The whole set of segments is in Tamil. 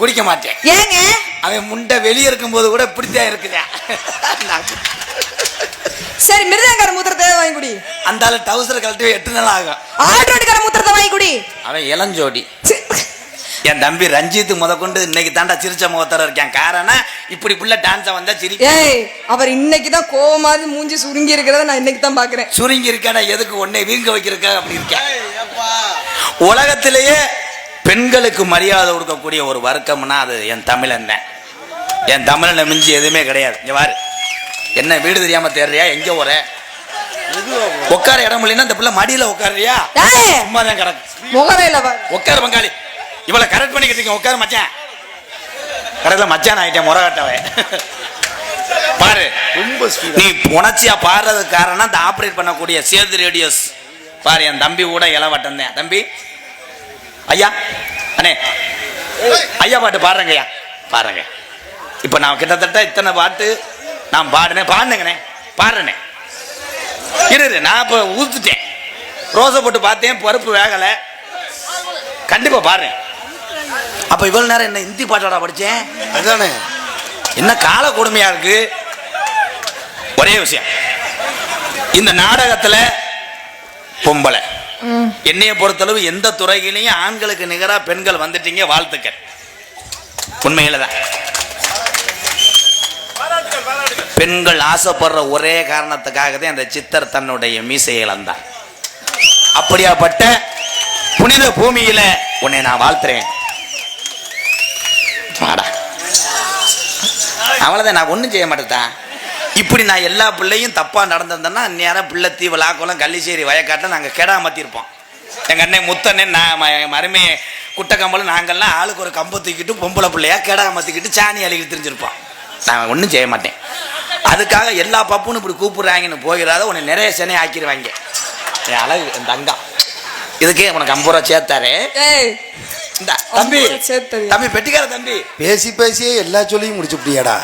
குடிக்க மாட்டேன். ஏங்க? அவன் முண்டை வெளியே இருக்கும்போது கூட இப்படித்தான் இருக்குதா? சரி மிருதங்கார மூத்திரத்தை வாங்கி குடி. அந்த ஆளு டவுசர் கழட்டி எட்டு நாள் ஆகும். ஆட்டோட்டுக்கார மூத்திரத்தை வாங்கி குடி. அவன் இளஞ்சோடி. என் தம்பி ரஞ்சித் முத கொண்டு இன்னைக்கு தாண்டா சிரிச்ச முகத்தர இருக்கான். காரணம் இப்படி புள்ள டான்ஸா வந்தா சிரி ஏய் அவர் இன்னைக்கு தான் கோவமாவது மூஞ்சி சுருங்கி இருக்கிறத நான் இன்னைக்கு தான் பாக்குறேன். சுருங்கி இருக்கானா எதுக்கு உன்னை வீங்க வைக்கிறக்கா அப்படி இருக்கேன் உலகத்திலேயே பெண்களுக்கு மரியாதை கொடுக்கக்கூடிய ஒரு வர்க்கம்னா அது என் தமிழன் தான். என் தமிழனை மிஞ்சி எதுவுமே கிடையாது. இங்க பாரு. என்ன வீடு தெரியாம தேடுறியா? எங்க போற? உட்கார இடம் இல்லைன்னா இந்த பிள்ளை மடியில உட்காருறியா? சும்மா தான் கிடக்கு. உட்காரு பங்காளி. இவளை கரெக்ட் பண்ணிக்கிட்டு இருக்கேன் உட்காரு மச்சான். கடையில் மச்சான் ஆயிட்டேன். முறகட்டவே பாரு. ரொம்ப நீ உணர்ச்சியா பாடுறதுக்கு காரணம் இந்த ஆப்ரேட் பண்ணக்கூடிய சேது ரேடியோஸ் பாரு என் தம்பி கூட இளவட்டம் தான். தம்பி ஐயா அண்ணே. ஐயா பாட்டு பாடுறேங்க ஐயா. பாருங்க இப்போ நான் கிட்டத்தட்ட இத்தனை பாட்டு நான் பாடினேன். பாடுனேங்கண்ணே. பாடுறேனே இரு நான் இப்போ ஊத்துட்டேன். ரோசை போட்டு பார்த்தேன். பருப்பு வேகலை. கண்டிப்பா பாடுறேன். அப்ப இவ்வளவு நேரம் என்ன ஹிந்தி பாட்டாடா படிச்சேன்? அதானே. என்ன கால கொடுமையா இருக்கு? ஒரே விஷயம். இந்த நாடகத்துல பொம்பளை. என்னைய பொறுத்தளவு எந்த துறையிலையும் ஆண்களுக்கு நிகரா பெண்கள் வந்துட்டீங்க வாழ்த்துக்கள். உண்மையில தான் பெண்கள் ஆசைப்படுற ஒரே காரணத்துக்காக தான் அந்த சித்தர் தன்னுடைய மீசையை இழந்தார். அப்படியாப்பட்ட புனித பூமியில உன்னை நான் வாழ்த்துறேன். அவ்வளோதான் நான் ஒன்றும் செய்ய மாட்டேன் இப்படி நான் எல்லா பிள்ளையும் தப்பாக நடந்திருந்தேன்னா நேரம் பிள்ளைத்தீ விளாக்குளம் கள்ளிச்சேரி வயக்காட்டில் நாங்கள் கெடா மாற்றிருப்போம் எங்கள் அண்ணன் முத்தண்ணன் நான் ம- மருமே குட்டக்கம்பல் நாங்கள்லாம் ஆளுக்கு ஒரு கம்பை தூக்கிட்டு பொம்பளை பிள்ளையாக கெடா மாற்றிக்கிட்டு சாணி அழுகிட்டு தெரிஞ்சிருப்போம். நான் ஒன்றும் செய்ய மாட்டேன். அதுக்காக எல்லா பப்புன்னு இப்படி கூப்பிடுறாங்கன்னு போயிடாத உன்னை நிறைய சென்னை ஆக்கிடுவாங்க. என் அழகு தங்கம். இதுக்கே உனக்கு ஐம்பது ரூபா சேர்த்தாரு. தம்பி. தம்பி பெட்டிக்கார தம்பி. பேசி பேசியே எல்லா சொல்லியும் முடிச்சுட்டியாடா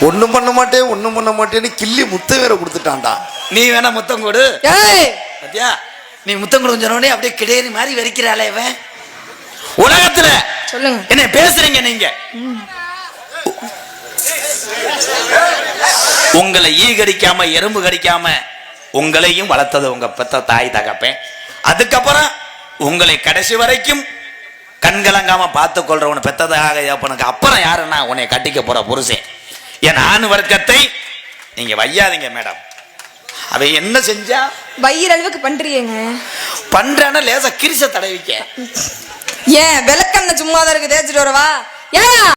ஒண்ணும் பண்ண மாட்டேன் ஒண்ணும் பண்ண மாட்டேன்னு கிள்ளி முத்த வேற கொடுத்துட்டான்டா. நீ வேணா முத்தம் கொடு. ஏய்! பாத்தியா நீ முத்தம் உடனே அப்படியே கிடேரி மாதிரி வெறிக்கிறாளே இவன். உலகத்துல சொல்லுங்க. என்ன பேசுறீங்க நீங்க? உங்களை ஈ கடிக்காம எறும்பு கடிக்காம உங்களையும் வளர்த்தது உங்க பெத்த தாய் தகப்பேன். அதுக்கப்புறம் உங்களை கடைசி வரைக்கும் கண்கலங்காம பார்த்து கொள்றவனை பெத்ததாக அப்பனுக்கு அப்புறம் யாருன்னா உன்னை கட்டிக்க போற புருஷன். என் ஆண் வர்க்கத்தை நீங்க வையாதீங்க மேடம். அவ என்ன செஞ்சா? வயிறு அளவுக்கு பண்றீங்க பண்றான லேசா கிரிச தடவிக்க. ஏன் விளக்கண்ண சும்மா தான் இருக்கு தேய்ச்சிட்டு வரவா? ஏன்?